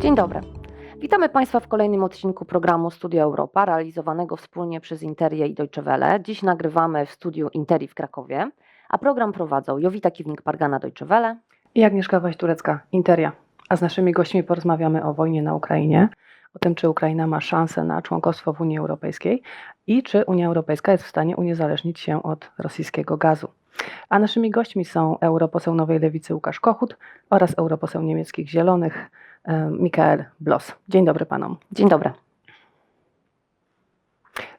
Dzień dobry. Witamy Państwa w kolejnym odcinku programu Studio Europa, realizowanego wspólnie przez Interię i Deutsche Welle. Dziś nagrywamy w studiu Interi w Krakowie, a program prowadzą Jowita Kiwnik-Pargana Deutsche Welle. I Agnieszka Waś-Turecka, Interia. A z naszymi gośćmi porozmawiamy o wojnie na Ukrainie, o tym, czy Ukraina ma szansę na członkostwo w Unii Europejskiej i czy Unia Europejska jest w stanie uniezależnić się od rosyjskiego gazu. A naszymi gośćmi są europoseł Nowej Lewicy Łukasz Kochut oraz europoseł niemieckich Zielonych e, Michael Blos. Dzień dobry panom. Dzień dobry.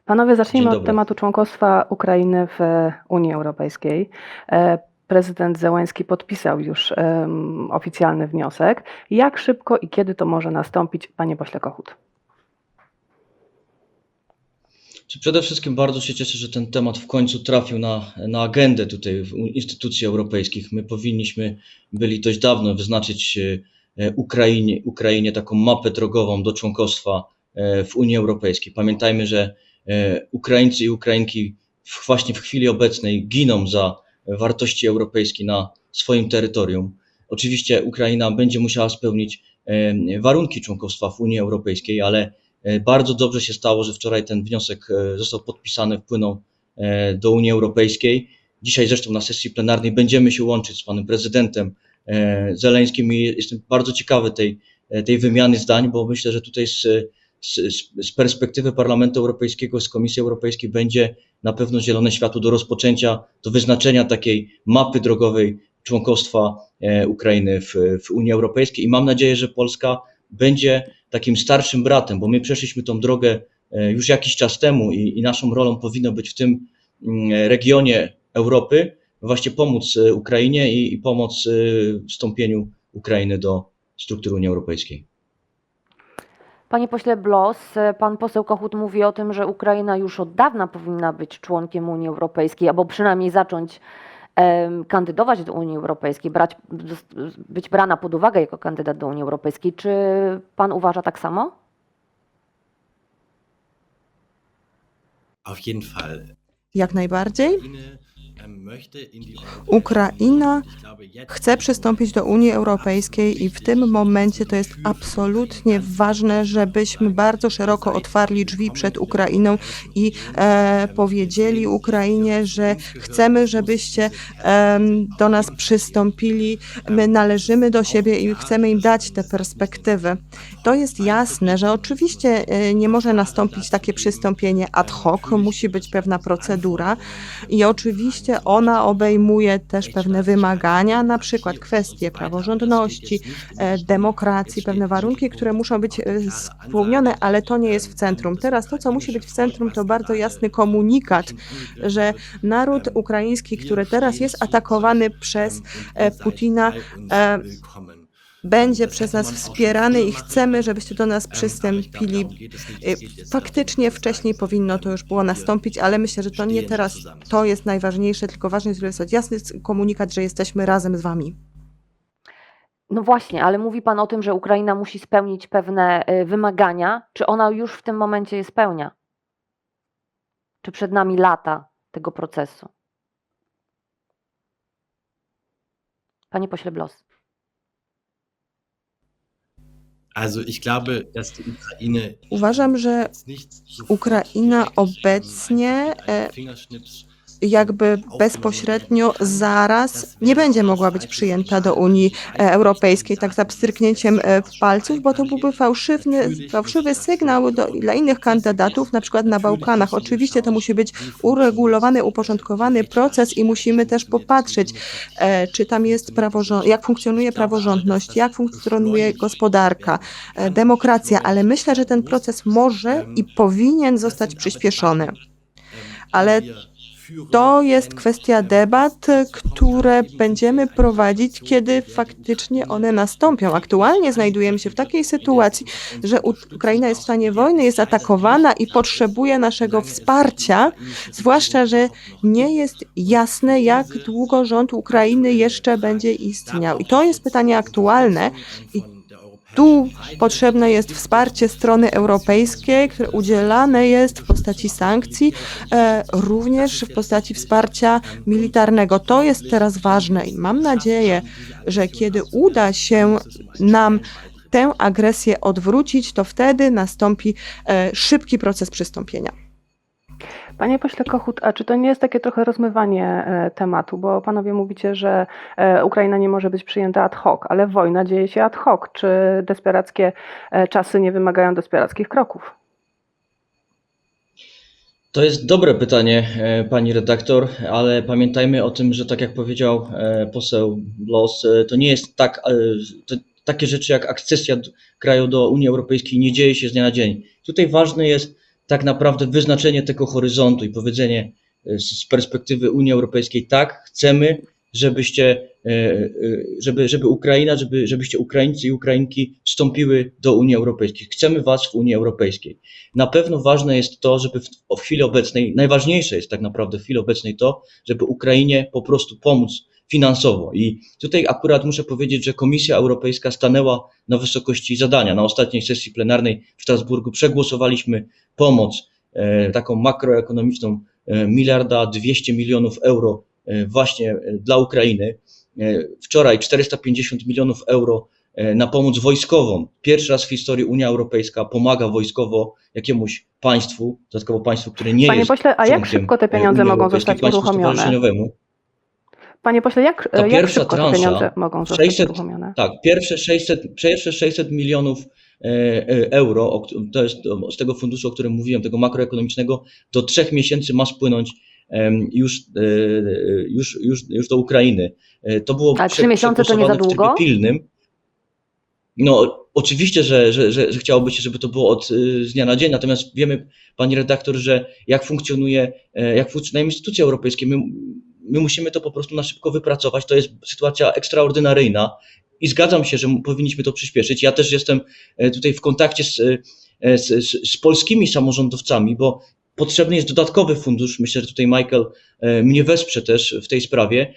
Panowie, zacznijmy od tematu członkostwa Ukrainy w Unii Europejskiej. E, Prezydent Zełański podpisał już em, oficjalny wniosek. Jak szybko i kiedy to może nastąpić, panie pośle Kochut? Czy Przede wszystkim bardzo się cieszę, że ten temat w końcu trafił na, na agendę tutaj w instytucji europejskich. My powinniśmy byli dość dawno wyznaczyć e, e, Ukrainie, Ukrainie taką mapę drogową do członkostwa e, w Unii Europejskiej. Pamiętajmy, że Ukraińcy i Ukrainki właśnie w chwili obecnej giną za wartości europejskie na swoim terytorium. Oczywiście Ukraina będzie musiała spełnić warunki członkostwa w Unii Europejskiej, ale Bardzo dobrze się stało, że wczoraj ten wniosek e, został podpisany, wpłynął e, do Unii Europejskiej. Dzisiaj zresztą na sesji plenarnej będziemy się łączyć z panem prezydentem e, Zeleńskim i jestem bardzo ciekawy tej, e, tej wymiany zdań, bo myślę, że tutaj z, z, z perspektywy Parlamentu Europejskiego, z Komisji Europejskiej będzie na pewno zielone światło do rozpoczęcia, do wyznaczenia takiej mapy drogowej członkostwa e, Ukrainy w, w Unii Europejskiej i mam nadzieję, że Polska będzie takim starszym bratem, bo my przeszliśmy tą drogę e, już jakiś czas temu i, i naszą rolą powinno być w tym mm, regionie Europy właśnie pomóc e, Ukrainie i, i pomóc e, wstąpieniu Ukrainy do struktur Unii Europejskiej. Panie pośle Blos, pan poseł Kochut mówi o tym, że Ukraina już od dawna powinna być członkiem Unii Europejskiej, albo przynajmniej zacząć kandydować do Unii Europejskiej, brać, być brana pod uwagę jako kandydat do Unii Europejskiej. Czy pan uważa tak samo? Auf jeden Fall. Jak najbardziej. Ukraina chce przystąpić do Unii Europejskiej i w tym momencie to jest absolutnie ważne, żebyśmy bardzo szeroko otwarli drzwi przed Ukrainą i e, powiedzieli Ukrainie, że chcemy, żebyście em, do nas przystąpili. My należymy do siebie i chcemy im dać te perspektywy. To jest jasne, że oczywiście e, nie może nastąpić takie przystąpienie ad hoc, musi być pewna procedura i oczywiście ona obejmuje też pewne wymagania, na przykład kwestie praworządności, e, demokracji, pewne warunki, które muszą być e, spełnione, ale to nie jest w centrum. Teraz to, co musi być w centrum, to bardzo jasny komunikat, że naród ukraiński, który teraz jest atakowany przez e, Putina, będzie przez nas wspierany i chcemy, żebyście do nas przystąpili. Y, Faktycznie wcześniej powinno to już było nastąpić, ale myślę, że to nie teraz to jest najważniejsze, tylko ważne jest, wysłać jasny komunikat, że jesteśmy razem z wami. No właśnie, ale mówi Pan o tym, że Ukraina musi spełnić pewne y, wymagania. Czy ona już w tym momencie je spełnia? Czy przed nami lata tego procesu? Panie pośle Blos. Uważam, że Ukraina obecnie jakby bezpośrednio zaraz nie będzie mogła być przyjęta do Unii Europejskiej, tak za pstryknięciem e, palców, bo to byłby fałszywy, fałszywy sygnał do, dla innych kandydatów, na przykład na Bałkanach. Oczywiście to musi być uregulowany, uporządkowany proces i musimy też popatrzeć, e, czy tam jest praworząd, jak funkcjonuje praworządność, jak funkcjonuje gospodarka, e, demokracja, ale myślę, że ten proces może i powinien zostać przyspieszony. Ale to jest kwestia debat, które będziemy prowadzić, kiedy faktycznie one nastąpią. Aktualnie znajdujemy się w takiej sytuacji, że Ukraina jest w stanie wojny, jest atakowana i potrzebuje naszego wsparcia, zwłaszcza, że nie jest jasne, jak długo rząd Ukrainy jeszcze będzie istniał. I to jest pytanie aktualne. I Tu potrzebne jest wsparcie strony europejskiej, które udzielane jest w postaci sankcji, e, również w postaci wsparcia militarnego. To jest teraz ważne i mam nadzieję, że kiedy uda się nam tę agresję odwrócić, to wtedy nastąpi e, szybki proces przystąpienia. Panie pośle Kochut, a czy to nie jest takie trochę rozmywanie e, tematu, bo panowie mówicie, że e, Ukraina nie może być przyjęta ad hoc, ale wojna dzieje się ad hoc. Czy desperackie e, czasy nie wymagają desperackich kroków? To jest dobre pytanie, pani redaktor, ale pamiętajmy o tym, że tak jak powiedział poseł Blos, e, to nie jest tak, to, takie rzeczy jak akcesja kraju do Unii Europejskiej nie dzieje się z dnia na dzień. Tutaj ważne jest tak naprawdę wyznaczenie tego horyzontu i powiedzenie e, z perspektywy Unii Europejskiej tak, chcemy, żebyście, e, e, żeby, żeby Ukraina, żeby, żebyście Ukraińcy i Ukrainki wstąpiły do Unii Europejskiej. Chcemy was w Unii Europejskiej. Na pewno ważne jest to, żeby w, w chwili obecnej, najważniejsze jest tak naprawdę w chwili obecnej to, żeby Ukrainie po prostu pomóc finansowo. I tutaj akurat muszę powiedzieć, że Komisja Europejska stanęła na wysokości zadania. Na ostatniej sesji plenarnej w Strasburgu przegłosowaliśmy pomoc e, taką makroekonomiczną e, miliarda 200 milionów euro e, właśnie dla Ukrainy. Wczoraj 450 milionów euro na pomoc wojskową. Pierwszy raz w historii Unia Europejska pomaga wojskowo jakiemuś państwu, dodatkowo państwu, które nie Panie jest pośle, a jak szybko te pieniądze Unii mogą zostać uruchomione? Panie pośle, jak, jak pierwsza szybko te transza, pieniądze mogą zostać 600 uruchomione? Tak, pierwsze 600, pierwsze 600 milionów e, e, euro, to jest z tego funduszu, o którym mówiłem, tego makroekonomicznego, do trzech miesięcy ma spłynąć już, e, już, już, już do Ukrainy. To było A trzy miesiące to nie za przegłosowane w trybie długo? pilnym. No, oczywiście, że, że, że, że chciałoby się, żeby to było od z dnia na dzień, natomiast wiemy, pani redaktor, że jak funkcjonuje, jak funkcjonują instytucje europejskie, my, my musimy to po prostu na szybko wypracować. To jest sytuacja ekstraordynaryjna i zgadzam się, że powinniśmy to przyspieszyć. Ja też jestem e, tutaj w kontakcie z, e, z, z, z polskimi samorządowcami, bo potrzebny jest dodatkowy fundusz. Myślę, że tutaj Michael e, mnie wesprze też w tej sprawie,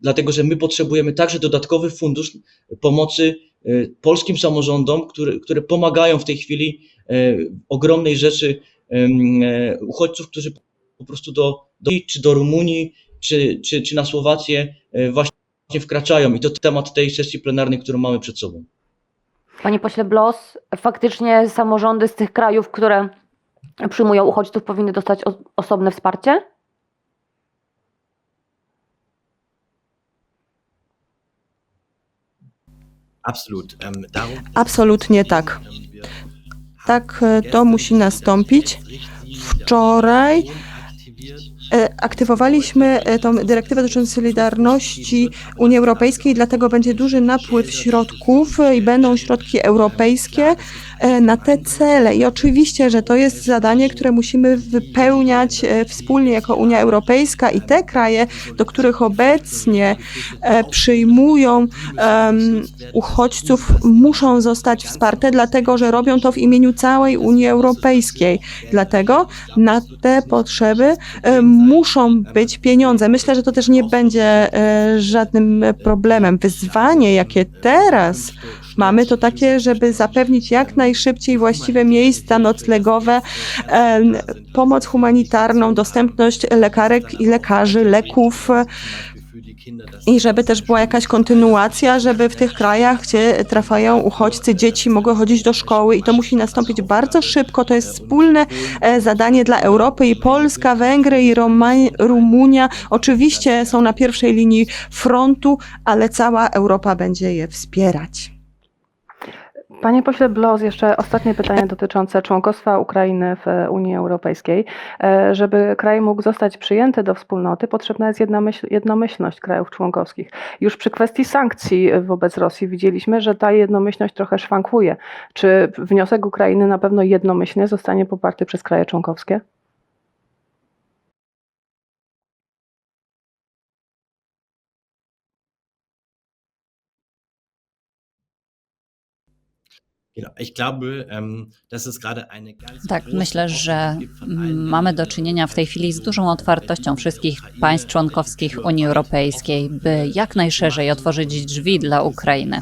dlatego że my potrzebujemy także dodatkowy fundusz pomocy e, polskim samorządom, które, które pomagają w tej chwili e, ogromnej rzeczy e, uchodźców, którzy po prostu do, do czy do Rumunii, czy, czy, czy na Słowację e, właśnie wkraczają. I to temat tej sesji plenarnej, którą mamy przed sobą. Panie pośle Blos, faktycznie samorządy z tych krajów, które przyjmują uchodźców, powinny dostać osobne wsparcie? Absolutnie tak. Tak, e, to musi nastąpić. Wczoraj aktywowaliśmy e, tą dyrektywę dotyczącą solidarności Unii Europejskiej, dlatego będzie duży napływ środków e, i będą środki europejskie. e, na te cele. I oczywiście, że to jest zadanie, które musimy wypełniać e, wspólnie jako Unia Europejska i te kraje, do których obecnie e, przyjmują uchodźców, muszą zostać wsparte, dlatego że robią to w imieniu całej Unii Europejskiej. Dlatego na te potrzeby e, muszą być pieniądze. Myślę, że to też nie będzie e, żadnym problemem. Wyzwanie, jakie teraz mamy, to takie, żeby zapewnić jak najszybciej właściwe miejsca noclegowe, pomoc humanitarną, dostępność lekarek i lekarzy, leków i żeby też była jakaś kontynuacja, żeby w tych krajach, gdzie trafiają uchodźcy, dzieci mogły chodzić do szkoły i to musi nastąpić bardzo szybko. To jest wspólne e, zadanie dla Europy i Polska, Węgry i Rumunia oczywiście są na pierwszej linii frontu, ale cała Europa będzie je wspierać. Panie pośle Blos, jeszcze ostatnie pytanie dotyczące członkostwa Ukrainy w Unii Europejskiej. E, Żeby kraj mógł zostać przyjęty do wspólnoty, potrzebna jest jednomyśl, jednomyślność krajów członkowskich. Już przy kwestii sankcji wobec Rosji widzieliśmy, że ta jednomyślność trochę szwankuje. Czy wniosek Ukrainy na pewno jednomyślnie zostanie poparty przez kraje członkowskie? Tak, große myślę, że mamy do czynienia w tej chwili z dużą otwartością wszystkich państw członkowskich Unii Europejskiej, by jak najszerzej otworzyć drzwi dla Ukrainy.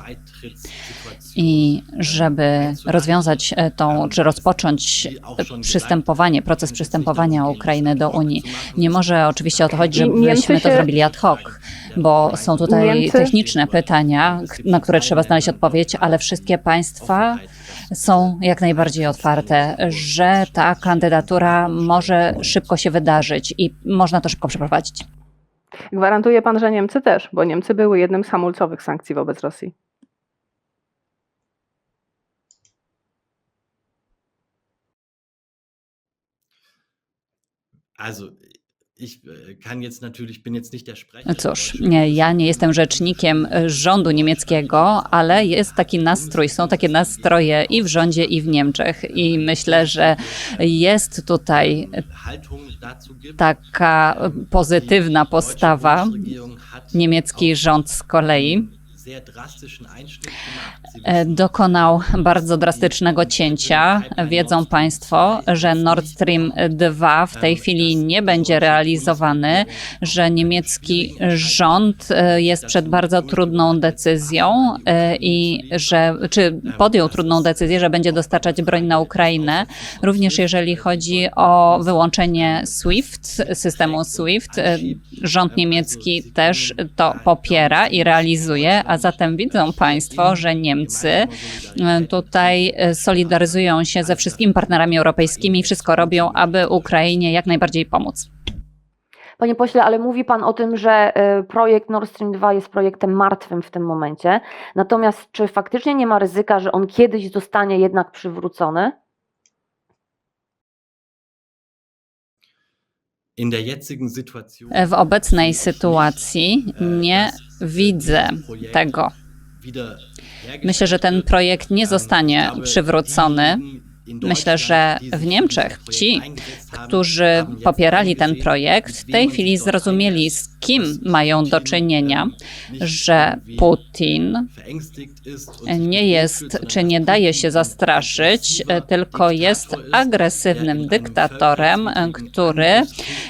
I żeby rozwiązać e, tą, czy rozpocząć e, przystępowanie, proces przystępowania Ukrainy do Unii, nie może oczywiście o to chodzić, żebyśmy to zrobili ad hoc, bo są tutaj techniczne pytania, na które trzeba znaleźć odpowiedź, ale wszystkie państwa są jak najbardziej otwarte, że ta kandydatura może szybko się wydarzyć i można to szybko przeprowadzić. Gwarantuje pan, że Niemcy też, bo Niemcy były jednym z hamulcowych sankcji wobec Rosji. Der Cóż, deutschen nie, ja nie jestem rzecznikiem e, rządu niemieckiego, ale jest taki nastrój, są takie nastroje i w rządzie, i w Niemczech. I myślę, że jest tutaj taka e, pozytywna postawa. Niemiecki rząd z kolei e, dokonał bardzo drastycznego cięcia. Wiedzą Państwo, że Nord Stream 2 w tej chwili nie będzie realizowany, że niemiecki rząd e, jest przed bardzo trudną decyzją e, i że, czy podjął trudną decyzję, że będzie dostarczać broń na Ukrainę. Również jeżeli chodzi o wyłączenie SWIFT, systemu SWIFT, rząd niemiecki też to popiera i realizuje, a zatem widzą Państwo, że Niemcy e, tutaj e, solidaryzują się ze wszystkimi partnerami europejskimi i wszystko robią, aby Ukrainie jak najbardziej pomóc. Panie pośle, ale mówi Pan o tym, że y, projekt Nord Stream 2 jest projektem martwym w tym momencie. Natomiast czy faktycznie nie ma ryzyka, że on kiedyś zostanie jednak przywrócony? W obecnej sytuacji nie widzę tego. Myślę, że ten projekt nie zostanie przywrócony. Myślę, że w Niemczech ci, którzy popierali ten projekt, w tej chwili zrozumieli, z kim mają do czynienia, że Putin nie jest, czy nie daje się zastraszyć, tylko jest agresywnym dyktatorem, który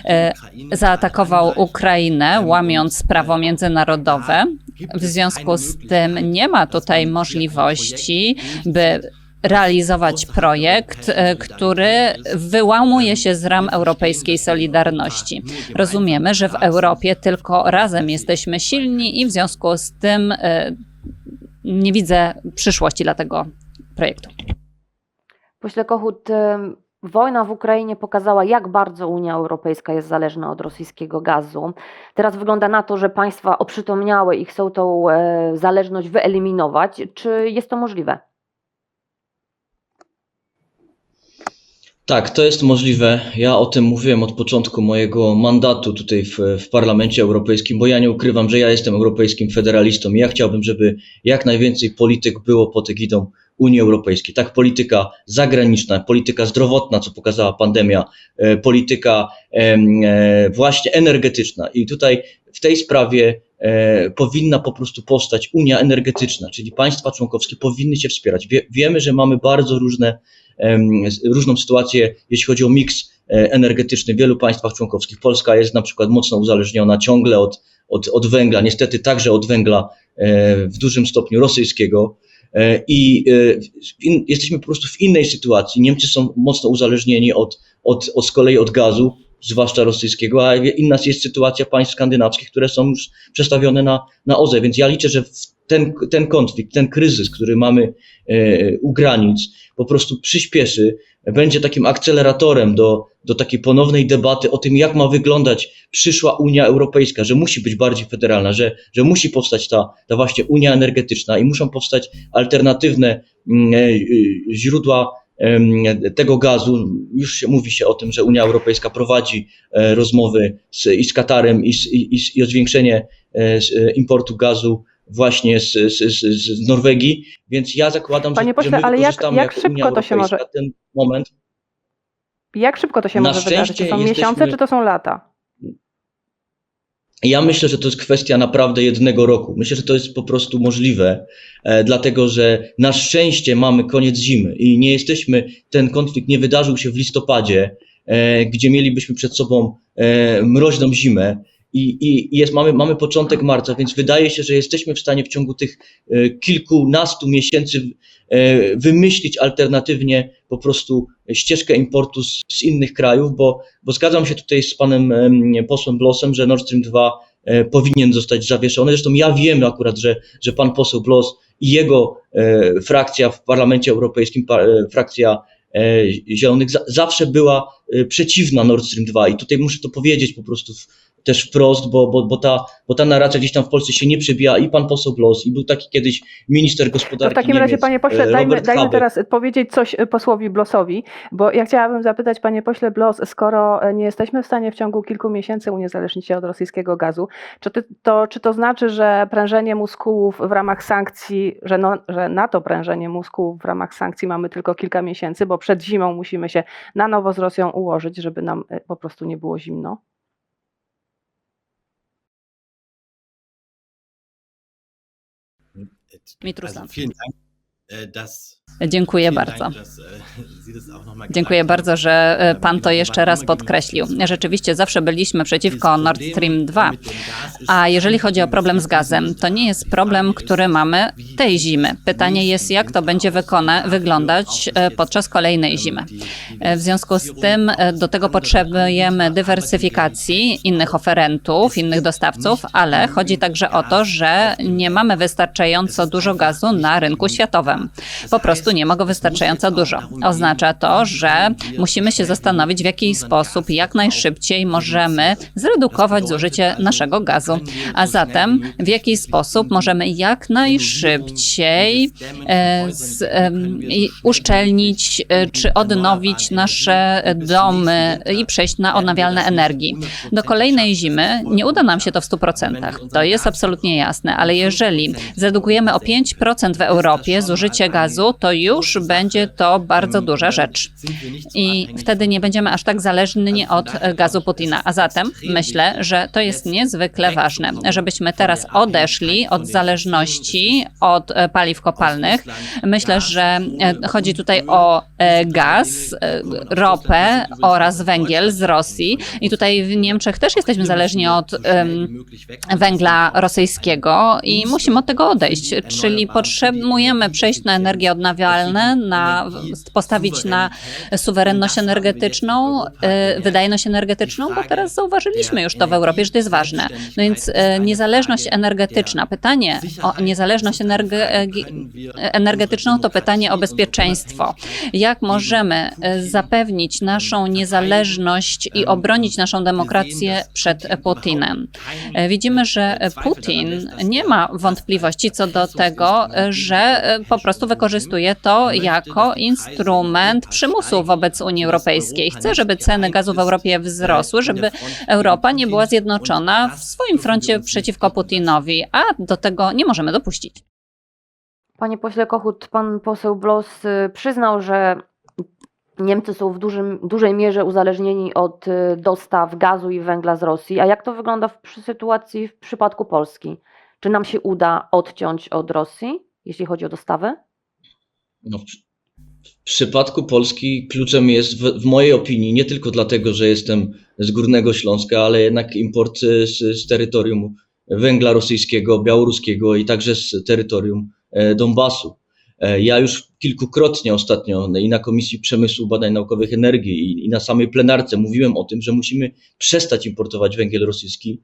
e, zaatakował Ukrainę, łamiąc prawo międzynarodowe. W związku z tym nie ma tutaj możliwości, by realizować projekt, e, który wyłamuje się z ram europejskiej solidarności. Rozumiemy, że w Europie tylko razem jesteśmy silni i w związku z tym e, nie widzę przyszłości dla tego projektu. Pośle Kochut, ym, wojna w Ukrainie pokazała, jak bardzo Unia Europejska jest zależna od rosyjskiego gazu. Teraz wygląda na to, że państwa oprzytomniały i chcą tą e, zależność wyeliminować. Czy jest to możliwe? Tak, to jest możliwe. Ja o tym mówiłem od początku mojego mandatu tutaj w, w Parlamencie Europejskim, bo ja nie ukrywam, że ja jestem europejskim federalistą i ja chciałbym, żeby jak najwięcej polityk było pod egidą Unii Europejskiej. Tak, polityka zagraniczna, polityka zdrowotna, co pokazała pandemia, e, polityka e, właśnie energetyczna. I tutaj w tej sprawie e, powinna po prostu powstać Unia Energetyczna, czyli państwa członkowskie powinny się wspierać. Wie, wiemy, że mamy bardzo różne różną sytuację, jeśli chodzi o miks e, energetyczny w wielu państwach członkowskich. Polska jest na przykład mocno uzależniona ciągle od, od, od węgla, niestety także od węgla e, w dużym stopniu rosyjskiego. E, I in, jesteśmy po prostu w innej sytuacji. Niemcy są mocno uzależnieni od, od, od z kolei od gazu, zwłaszcza rosyjskiego, a inna jest sytuacja państw skandynawskich, które są już przestawione na, na OZE. Więc ja liczę, że w ten, ten konflikt, ten kryzys, który mamy e, u granic, po prostu przyspieszy, będzie takim akceleratorem do, do takiej ponownej debaty o tym, jak ma wyglądać przyszła Unia Europejska, że musi być bardziej federalna, że, że musi powstać ta, ta właśnie Unia energetyczna i muszą powstać alternatywne mm, e, e, źródła tego gazu. Już się mówi się o tym, że Unia Europejska prowadzi e, rozmowy z, i z Katarem i, z, i, i, o zwiększenie importu gazu właśnie z, z, z, Norwegii, więc ja zakładam, Panie że, pośle, że my ale jak- jak szybko Unia to się może- ten moment. Jak szybko to się Na może wydarzyć? To szczęście są jesteśmy- miesiące, czy to są lata? Ja myślę, że to jest kwestia naprawdę jednego roku. Myślę, że to jest po prostu możliwe, e, dlatego że na szczęście mamy koniec zimy i nie jesteśmy, ten konflikt nie wydarzył się w listopadzie, e, gdzie mielibyśmy przed sobą e, mroźną zimę i, i jest, mamy, mamy początek marca, więc wydaje się, że jesteśmy w stanie w ciągu tych e, kilkunastu miesięcy e, wymyślić alternatywnie po prostu ścieżkę importu z, z innych krajów, bo, bo zgadzam się tutaj z panem em, posłem Blosem, że Nord Stream 2 e, powinien zostać zawieszony. Zresztą ja wiem akurat, że, że pan poseł Blos i jego frakcja w Parlamencie Europejskim, frakcja Zielonych, za, zawsze była przeciwna Nord Stream 2 i tutaj muszę to powiedzieć po prostu w, też wprost, bo, bo, bo, ta, bo ta narracja gdzieś tam w Polsce się nie przebija i pan poseł Blos i był taki kiedyś minister To gospodarki w takim razie, Niemiec, panie pośle, e, dajmy, dajmy teraz powiedzieć coś e, posłowi Blosowi, bo ja chciałabym zapytać, panie pośle Blos, skoro e, nie jesteśmy w stanie w ciągu kilku miesięcy uniezależnić się od rosyjskiego gazu, czy, ty, to, czy to znaczy, że prężenie muskułów w ramach sankcji, że, no, że na to prężenie muskułów w ramach sankcji mamy tylko kilka miesięcy, bo przed zimą musimy się na nowo z Rosją ułożyć, żeby nam po prostu nie było zimno? Mit also Russland. Also vielen Dank, äh, dass Dziękuję bardzo. Äh, Dziękuję bardzo, że e, pan to jeszcze raz podkreślił. Rzeczywiście zawsze byliśmy przeciwko Nord Stream 2. A jeżeli chodzi o problem z gazem, to nie jest problem, który mamy tej zimy. Pytanie jest, jak to będzie wykona- wyglądać e, podczas kolejnej zimy. E, W związku z tym e, do tego potrzebujemy dywersyfikacji innych oferentów, innych dostawców, ale chodzi także o to, że nie mamy wystarczająco dużo gazu na rynku światowym. Po prostu nie ma go wystarczająco dużo. Oznacza to, że musimy się zastanowić, w jaki sposób jak najszybciej możemy zredukować zużycie naszego gazu, a zatem w jaki sposób możemy jak najszybciej e, z, uszczelnić e, czy odnowić nasze domy i przejść na odnawialne energii. Do kolejnej zimy nie uda nam się to w 100%. To jest absolutnie jasne, ale jeżeli zredukujemy o 5% w Europie zużycie gazu, to już będzie to bardzo duża rzecz. I wtedy nie będziemy aż tak zależni od gazu Putina. A zatem myślę, że to jest niezwykle ważne, żebyśmy teraz odeszli od zależności od e, paliw kopalnych. Myślę, że e, chodzi tutaj o e, gaz, ropę oraz węgiel z Rosji. I tutaj w Niemczech też jesteśmy zależni od węgla rosyjskiego i musimy od tego odejść. Czyli potrzebujemy przejść na energię odnawialne, na, postawić na suwerenność energetyczną, e, wydajność energetyczną, bo teraz zauważyliśmy już to w Europie, że to jest ważne. No więc niezależność energetyczna, pytanie o niezależność energe, energetyczną to pytanie o bezpieczeństwo. Jak możemy e, zapewnić naszą niezależność i obronić naszą demokrację przed Putinem? E, Widzimy, że Putin nie ma wątpliwości co do tego, że po prostu wykorzystuje to jako instrument przymusu wobec Unii Europejskiej. Chce, żeby ceny gazu w Europie wzrosły, żeby Europa nie była zjednoczona w swoim froncie przeciwko Putinowi, a do tego nie możemy dopuścić. Panie pośle Kochut, pan poseł Blos y, przyznał, że Niemcy są w dużym, dużej mierze uzależnieni od y, dostaw gazu i węgla z Rosji. A jak to wygląda w sytuacji w przypadku Polski? Czy nam się uda odciąć od Rosji, jeśli chodzi o dostawy? No, w, przypadku Polski kluczem jest, w, w mojej opinii, nie tylko dlatego, że jestem z Górnego Śląska, ale jednak import z, z terytorium węgla rosyjskiego, białoruskiego i także z terytorium e, Donbasu. E, Ja już kilkukrotnie ostatnio i na Komisji Przemysłu Badań Naukowych Energii i, na samej plenarce mówiłem o tym, że musimy przestać importować węgiel rosyjski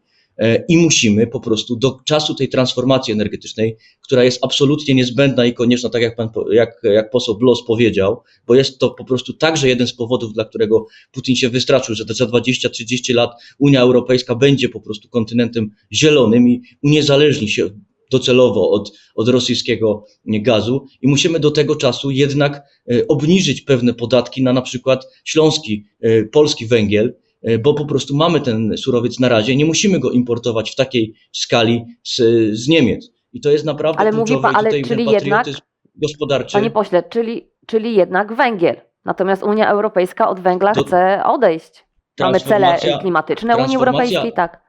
i musimy po prostu do czasu tej transformacji energetycznej, która jest absolutnie niezbędna i konieczna, tak jak, pan, jak, jak poseł Blos powiedział, bo jest to po prostu także jeden z powodów, dla którego Putin się wystraszył, że za 20-30 lat Unia Europejska będzie po prostu kontynentem zielonym i uniezależni się docelowo od, od rosyjskiego gazu. I musimy do tego czasu jednak e, obniżyć pewne podatki na na przykład śląski, e, polski węgiel, e, bo po prostu mamy ten surowiec na razie, nie musimy go importować w takiej skali z, z Niemiec. I to jest naprawdę Ale mówi kluczowe pan- i ale czyli jednak- gospodarczy. Panie pośle, czyli, czyli jednak węgiel. Natomiast Unia Europejska od węgla To- chce odejść. Mamy cele klimatyczne Unii Europejskiej, tak.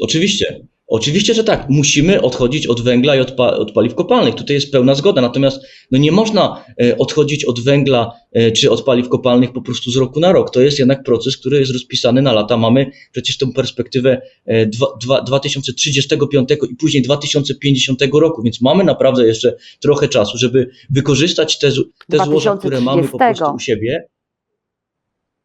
Oczywiście. Oczywiście, że tak, musimy odchodzić od węgla i od, pa, od paliw kopalnych. Tutaj jest pełna zgoda. Natomiast no nie można e, odchodzić od węgla e, czy od paliw kopalnych po prostu z roku na rok. To jest jednak proces, który jest rozpisany na lata. Mamy przecież tą perspektywę e, dwa, dwa, 2035 i później 2050 roku, więc mamy naprawdę jeszcze trochę czasu, żeby wykorzystać te, te złoża, które mamy po prostu u siebie.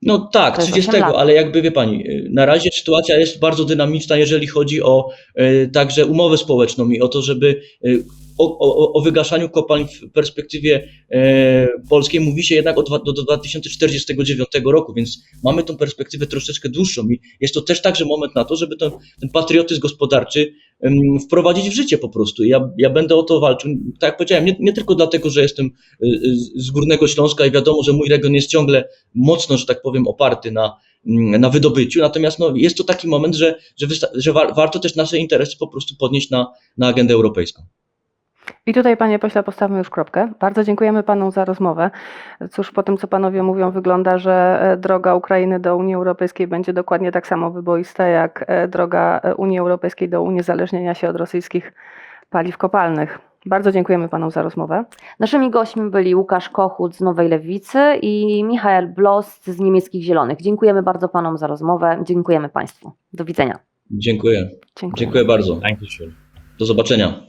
No tak, To jest 30, osiem lat. ale jakby wie pani, y, na razie sytuacja jest bardzo dynamiczna, jeżeli chodzi o y, także umowę społeczną i o to, żeby y, o, o, o wygaszaniu kopalń w perspektywie e, polskiej mówi się jednak dwa, do, do 2049 roku, więc mamy tą perspektywę troszeczkę dłuższą i jest to też także moment na to, żeby ten, ten patriotyzm gospodarczy em, wprowadzić w życie po prostu. Ja, ja będę o to walczył, tak jak powiedziałem, nie, nie tylko dlatego, że jestem y, z Górnego Śląska i wiadomo, że mój region jest ciągle mocno, że tak powiem, oparty na, mm, na wydobyciu, natomiast no, jest to taki moment, że, że, że wa- warto też nasze interesy po prostu podnieść na, na agendę europejską. I tutaj, panie pośle, postawmy już kropkę. Bardzo dziękujemy panu za rozmowę. Cóż, po tym, co panowie mówią, wygląda, że e, droga Ukrainy do Unii Europejskiej będzie dokładnie tak samo wyboista, jak e, droga e, Unii Europejskiej do uniezależnienia się od rosyjskich paliw kopalnych. Bardzo dziękujemy panu za rozmowę. Naszymi gośćmi byli Łukasz Kochut z Nowej Lewicy i Michael Blost z Niemieckich Zielonych. Dziękujemy bardzo panom za rozmowę. Dziękujemy państwu. Do widzenia. Dziękuję. Dziękuję. Dziękuję bardzo. Do zobaczenia.